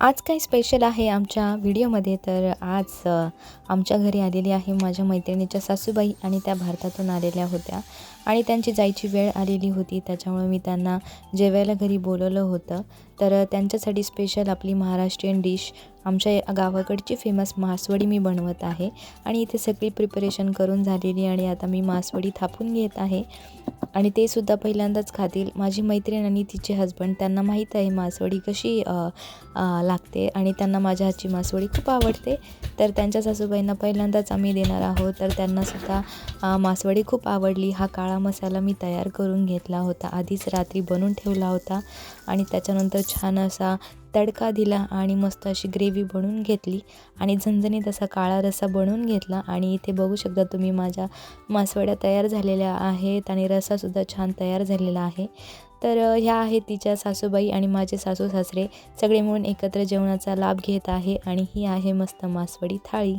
आज काय स्पेशल आहे आमच्या व्हिडिओमध्ये तर आज आमच्या घरी आलेली आहे माझ्या मैत्रिणीच्या सासूबाई आणि त्या भारतातून आलेल्या होत्या. आणि त्यांची जायची वेळ आलेली होती त्याच्यामुळे मी त्यांना जेवायला घरी बोलवलं होतं. तर त्यांच्यासाठी स्पेशल आपली महाराष्ट्रीयन डिश आमच्या गावाकडची फेमस मासवडी मी बनवत आहे. आणि इथे सगळी प्रिपरेशन करून झालेली आणि आता मी मासवडी थापून घेत आहे. आणि ते सुद्धा पहिल्यांदाच खातील. माझी मैत्रीण आणि तिचे हजबंड त्यांना माहीत आहे मासवडी कशी लागते आणि त्यांना माझ्या हातची मासवडी खूप आवडते. तर त्यांच्या सासूबाईंना पहिल्यांदाच आम्ही देणार आहोत. तर त्यांनासुद्धा मासवडी खूप आवडली. हा काळा मसाला मी तयार करून घेतला होता. आधीच रात्री बनवून ठेवला होता. आणि त्याच्यानंतर छान असा तडका दिला आणि मस्त अशी ग्रेव्ही बनवून घेतली. आणि झणझणीत असा काळा रस्सा बनवून घेतला. आणि इथे बघू शकता तुम्ही माझ्या मासवड्या तयार झालेल्या आहेत आणि रस्सासुद्धा छान तयार झालेला आहे. तर ह्या आहेत तिच्या सासूबाई आणि माझे सासू सासरे. सगळे मिळून एकत्र जेवणाचा लाभ घेत आहे आणि ही आहे मस्त मासवडी थाळी.